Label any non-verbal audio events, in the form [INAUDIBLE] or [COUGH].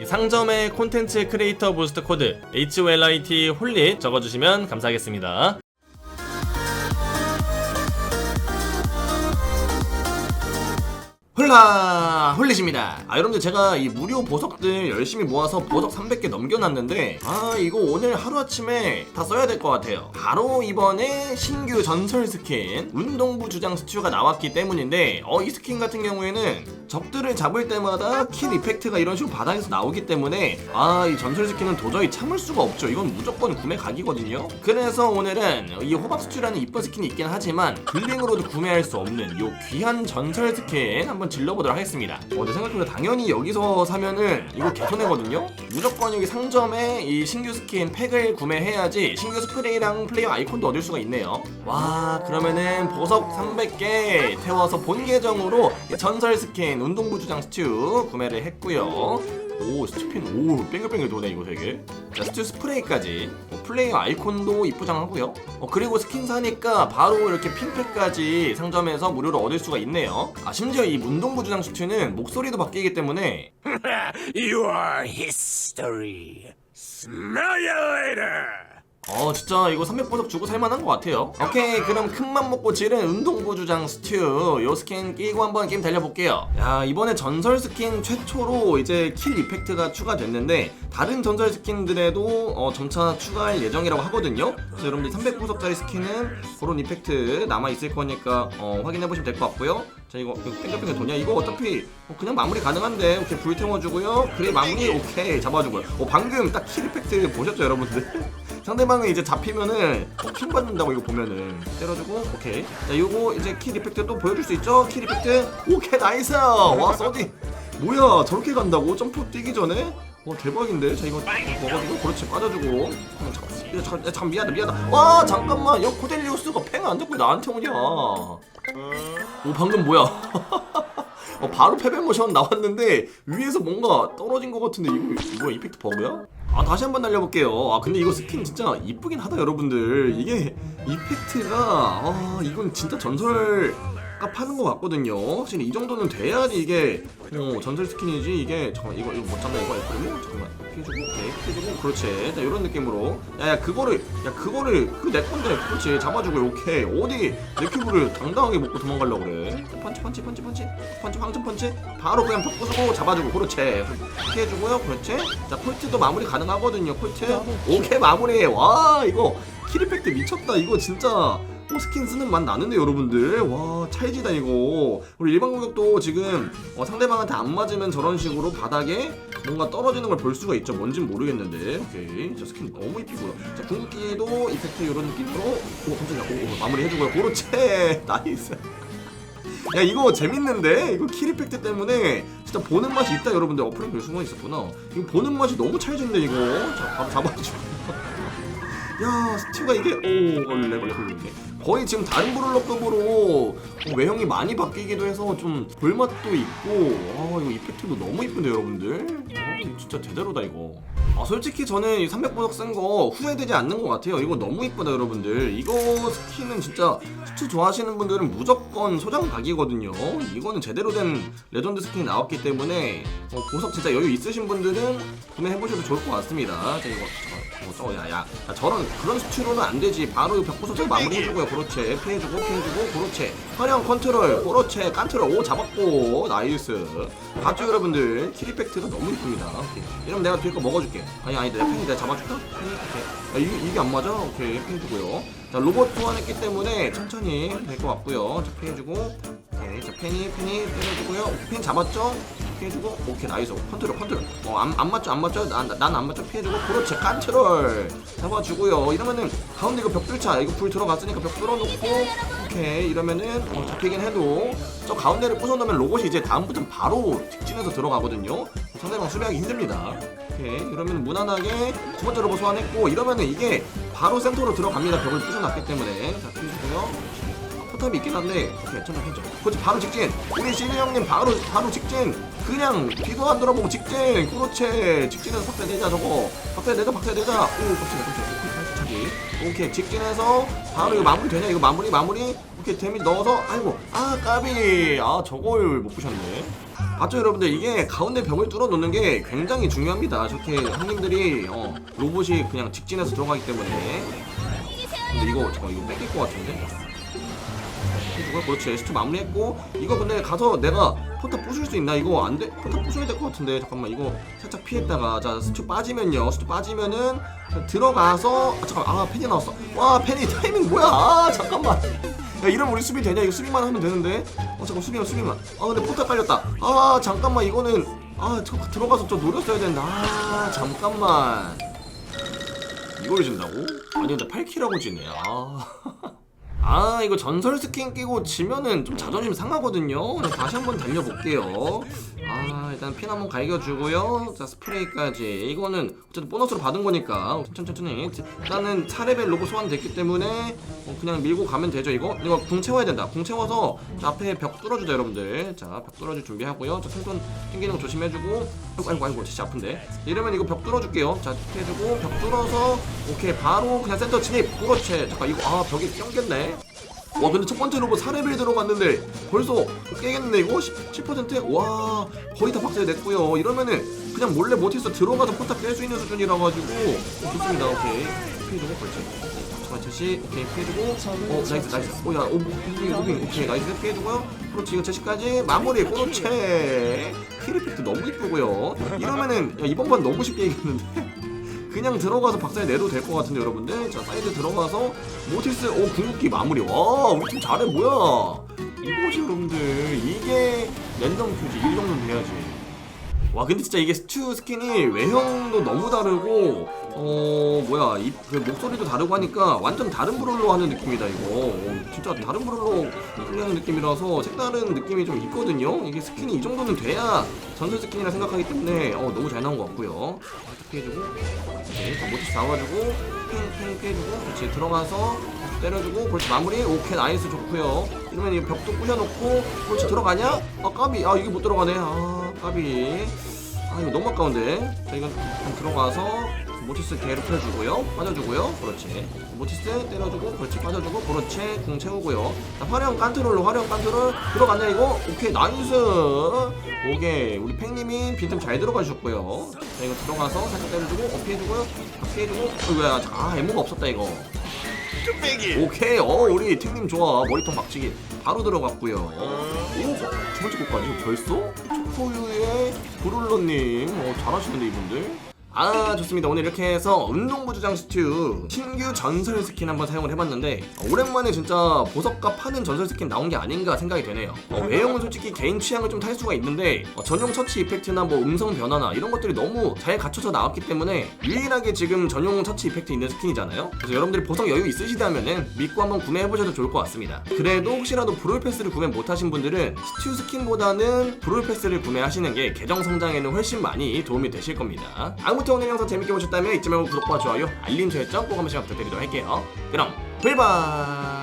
이 상점의 콘텐츠 크리에이터 부스트 코드 HOLIT 홀릿 적어주시면 감사하겠습니다. 홀라! 홀릿입니다. 아 여러분들 제가 이 무료 보석들 열심히 모아서 보석 300개 넘겨놨는데 아 이거 오늘 하루아침에 다 써야 될 것 같아요. 바로 이번에 신규 전설 스킨 운동부 주장 스튜가 나왔기 때문인데 어 이 스킨 같은 경우에는 적들을 잡을 때마다 킬 이펙트가 이런 식으로 바닥에서 나오기 때문에 아 이 전설 스킨은 도저히 참을 수가 없죠. 이건 무조건 구매 각이거든요. 그래서 오늘은 이 호박 스튜라는 이쁜 스킨이 있긴 하지만 블링으로도 구매할 수 없는 요 귀한 전설 스킨 한번 질러보도록 하겠습니다. 어, 내 생각보다 당연히 여기서 사면은 이거 개손해거든요? 무조건 여기 상점에 이 신규 스킨 팩을 구매해야지 신규 스프레이랑 플레이어 아이콘도 얻을 수가 있네요. 와 그러면은 보석 300개 태워서 본 계정으로 이 전설 스킨 운동부 주장 스튜 구매를 했고요. 오 스튜핀 오 뺑글뺑글 도네 이거 되게. 자 스튜 스프레이까지. 어, 플레이어 아이콘도 이쁘장하고요. 어, 그리고 스킨 사니까 바로 이렇게 핀팩까지 상점에서 무료로 얻을 수가 있네요. 아 심지어 이 운동부 주장 스튜는 목소리도 바뀌기 때문에. [LAUGHS] Your history. Smell you later. 어 진짜 이거 300보석 주고 살만한 것 같아요. 오케이 그럼 큰맘 먹고 지른 운동부주장 스튜. 요 스킨 끼고 한번 게임 달려볼게요. 야 이번에 전설 스킨 최초로 이제 킬 이펙트가 추가됐는데 다른 전설 스킨들에도 어, 점차 추가할 예정이라고 하거든요. 그래서 여러분들 300보석짜리 스킨은 그런 이펙트 남아있을 거니까 어, 확인해보시면 될 것 같고요. 자 이거 이거 뺑글뺑글 도냐? 이거 어차피 어, 그냥 마무리 가능한데 오케이 불 태워주고요. 그래 마무리 오케이 잡아주고요. 어, 방금 딱 킬 이펙트 보셨죠 여러분들 [LAUGHS] 상대방은 이제 잡히면은 어, 킹 받는다고 이거 보면은 때려주고 오케이. 자 요거 이제 킬 이펙트 또 보여줄 수 있죠? 킬 이펙트? 오케이 나이스! 와 서디. 뭐야 저렇게 간다고? 점프 뛰기 전에? 와 대박인데? 자 이거 먹어주고 그렇지 빠져주고. 잠깐, 야, 잠깐, 야, 잠깐 미안하다 미안하다. 와 잠깐만. 야 코델리우스가 팽 안 잡고 나한테 오냐? 오 방금 뭐야? [LAUGHS] 어, 바로 패배 모션 나왔는데 위에서 뭔가 떨어진 것 같은데 이거 이거 이펙트 버그야? 아 다시 한번 날려볼게요. 아 근데 이거 스킨 진짜 이쁘긴 하다 여러분들. 이게 이펙트가 아 이건 진짜 전설. 가 파는 것 같거든요. 확실히 이 정도는 돼야지 이게 어, 전설 스킨이지 이게 잠깐 이거 이거 못 잡나 이거 했거든요. 잠깐만 피해주고 오케이 피해주고 그렇지. 자 이런 느낌으로 야야 그거를 야 그거를 그 내 건데 그렇지 잡아주고 오케이 어디 내 큐브를 당당하게 먹고 도망가려고 그래. 자, 펀치 펀치 펀치 펀치 펀치 황천 펀치 바로 그냥 벽 부수고 잡아주고 그렇지. 피해주고요 그렇지. 자 콜트도 마무리 가능하거든요 콜트. 오케이 마무리. 와 이거 킬 이펙트 미쳤다 이거 진짜. 어, 스킨 쓰는 맛 나는데 여러분들? 와 찰지다 이거. 우리 일반 공격도 지금 어, 상대방한테 안 맞으면 저런 식으로 바닥에 뭔가 떨어지는 걸 볼 수가 있죠. 뭔진 모르겠는데. 오케이. 저 스킨 너무 이쁘고요. 자 궁극기도 이펙트 이런 느낌으로 오 깜짝이야. 오, 오, 마무리 해주고요. 그렇지 [LAUGHS] 나이스. 야 이거 재밌는데? 이거 킬 이펙트 때문에 진짜 보는 맛이 있다 여러분들. 어플에 별 수가 있었구나. 이거 보는 맛이 너무 찰진데 이거? 자 바로 잡아주고 야 스튜가 이게 오 원래 원래 훌륭해 거의 지금 다른 브롤러급으로 어, 외형이 많이 바뀌기도 해서 좀 볼맛도 있고 아 이거 이펙트도 너무 이쁜데 여러분들? 어, 진짜 제대로다 이거. 아 솔직히 저는 이 300보석 쓴 거 후회되지 않는 것 같아요. 이거 너무 이쁘다 여러분들. 이거 스킨은 진짜 스튜 좋아하시는 분들은 무조건 소장 각이거든요. 이거는 제대로 된 레전드 스킨이 나왔기 때문에 어, 보석 진짜 여유 있으신 분들은 구매해보셔도 좋을 것 같습니다. 자 이거 어, 저거 야야 야, 저런 그런 스튜로는 안 되지. 바로 벽보석 마무리 해주고요 그렇지. 피해주고 피해주고 그렇지. 화령 컨트롤 그렇지. 깐트롤 오 잡았고. 나이스. 봤죠 여러분들? 킬이펙트가 너무 이쁩니다. 오케이. 이러면 내가 뒤에 거 먹어줄게. 아니 아니 내가 펜이 내가 잡아줄까? 펜이 오케이. 야, 이게, 이게 안 맞아? 오케이. 피해주고요 자 로봇 소환했기 때문에 천천히 될 것 같고요. 자 피해주고. 오케이. 자 펜이 펜이 때려주고요. 펜 잡았죠? 피해주고. 오케이 나이스. 컨트롤 컨트롤. 어안 안 맞죠? 안 맞죠? 난안 맞죠? 피해주고. 그렇지. 컨트롤. 잡아주고요. 이러면은 가운데 이거 벽 뚫자. 이거 불 들어갔으니까 벽 뚫어놓고. 오케이. 이러면은 어, 잡히긴 해도. 저 가운데를 부숴놓으면 로봇이 이제 다음부터는 바로 직진해서 들어가거든요. 상대방 수비하기 힘듭니다. 오케이. 이러면 무난하게 두 번째 로봇 소환했고 이러면은 이게 바로 센터로 들어갑니다. 벽을 부숴놨기 때문에. 자 피해주고요. 포탑이 있긴 한데 괜찮아 괜찮아 그렇지 바로 직진. 우리 시니 형님 바로 바로 직진. 그냥 뒤도 안 돌아보고 직진. 그렇지. 직진해서 박대 내자 저거. 박대 내자 박대 내자. 오 깜짝이야 깜짝이야 오케이 직진해서 바로 이거 마무리 되냐? 이거 마무리 마무리 오케이 데미 넣어서 아이고 아 까비. 아 저걸 못 부셨네. 봤죠 여러분들? 이게 가운데 벽을 뚫어 놓는 게 굉장히 중요합니다. 저렇게 형님들이 어, 로봇이 그냥 직진해서 들어가기 때문에. 근데 이거 잠깐 이거 뺏길 것 같은데? 해주고 그렇지 스투 마무리했고 이거 근데 가서 내가 포탑 부술 수 있나? 이거 안돼 포탑 부숴야 될 것 같은데. 잠깐만 이거 살짝 피했다가 자 스투 빠지면요. 스투 빠지면은 들어가서 아 잠깐 아 펜이 나왔어. 와 펜이 타이밍 뭐야? 아 잠깐만 야 이러면 우리 수비 되냐? 이거 수비만 하면 되는데? 어 잠깐 수비만 수비만. 아 근데 포탑 깔렸다. 아 잠깐만 이거는 아 저 들어가서 좀 노렸어야 된다 아 잠깐만. 이걸 진다고? 아니 근데 8킬하고 지네. 아 [LAUGHS] 아 이거 전설 스킨 끼고 지면은 좀 자존심 상하거든요. 다시 한번 달려볼게요. 아 일단 핀 한번 갈겨주고요. 자 스프레이까지. 이거는 어쨌든 보너스로 받은 거니까. 천천히 일단은 4레벨 로봇 소환됐기 때문에 어, 그냥 밀고 가면 되죠 이거? 이거 궁 채워야 된다. 궁 채워서 자, 앞에 벽 뚫어주자 여러분들. 자 벽 뚫어줄 준비하고요. 자 생존 튕기는 거 조심해주고 아이고 아이고 아이고 진짜 아픈데 이러면 이거 벽 뚫어줄게요 자 해주고 벽 뚫어서 오케이 바로 그냥 센터 진입 그렇지 잠깐 이거 아 벽에 껴겠네 와 근데 첫 번째 로봇 4레벨 들어갔는데 벌써 깨겠네 이거 10%? 10%? 거의 다 박살 냈고요 이러면은 그냥 몰래 모티스 들어가서 포탑 깰 수 있는 수준이라 가지고 어, 좋습니다 오케이 피해주고 잠깐 제시 오케이 피해주고 어 나이스 나이스 오야 오 무빙 무빙 오케이 나이스 피해주고요 그렇지 이거 제시까지 마무리. 그렇지 킬리피트 너무 이쁘고요. 이러면은 야, 이번 판 너무 쉽게 이겼는데? [LAUGHS] 그냥 들어가서 박살 내도 될 것 같은데 여러분들? 자 사이드 들어가서 모티스 오 궁극기 마무리. 와 우리 팀 잘해 뭐야? 이거지 여러분들. 이게 랜덤 큐지 이 정도는 돼야지 와 근데 진짜 이게 스튜 스킨이 외형도 너무 다르고 어 뭐야 이, 그 목소리도 다르고 하니까 완전 다른 브롤로 하는 느낌이다 이거. 어, 진짜 다른 브롤로 플레이하는 느낌이라서 색다른 느낌이 좀 있거든요. 이게 스킨이 이 정도는 돼야 전설 스킨이라 생각하기 때문에 어, 너무 잘 나온 것 같고요. 피해주고 오케이 모티스 잡아주고 핑핑 피해주고 그렇지 들어가서 때려주고 그렇지 마무리. 오케이 나이스 좋고요. 이러면 이 벽도 부셔놓고 그렇지 들어가냐? 아 까비. 아 이게 못 들어가네. 아 까비. 아 이거 너무 아까운데. 자 이건 들어가서 모티스 괴롭혀주고요. 빠져주고요. 그렇지. 모티스 때려주고 그렇지 빠져주고 그렇지 궁 채우고요. 자 화려한 깐트롤로 화려한 깐트롤. 들어갔냐 이거. 오케이 나이스. 오케이. 우리 팽님이 빈틈 잘 들어가주셨고요. 자 이거 들어가서 살짝 때려주고 어 피해주고요. 아, 피해주고. 어이구야 아 애무가 없었다 이거 뚝배기. 오케이. 어 우리 팀님 좋아. 머리통 박치기 바로 들어갔고요. 오 두 번째 것까지 벌써? 초코우유의 브룰러님. 어 잘하시는데 이분들 아 좋습니다. 오늘 이렇게 해서 운동부주장 스튜 신규 전설 스킨 한번 사용을 해봤는데 어, 오랜만에 진짜 보석과 파는 전설 스킨 나온 게 아닌가 생각이 되네요. 어, 외형은 솔직히 개인 취향을 좀 탈 수가 있는데 어, 전용 처치 이펙트나 뭐 음성 변화나 이런 것들이 너무 잘 갖춰져 나왔기 때문에 유일하게 지금 전용 처치 이펙트 있는 스킨이잖아요. 그래서 여러분들이 보석 여유 있으시다면은 믿고 한번 구매해보셔도 좋을 것 같습니다. 그래도 혹시라도 브롤 패스를 구매 못하신 분들은 스튜 스킨보다는 브롤 패스를 구매하시는 게 계정 성장에는 훨씬 많이 도움이 되실 겁니다. 아무튼 오늘 영상 재밌게 보셨다면 잊지 말고 구독과 좋아요 알림 설정 꼭 한 번씩 부탁드리도록 할게요. 그럼 불바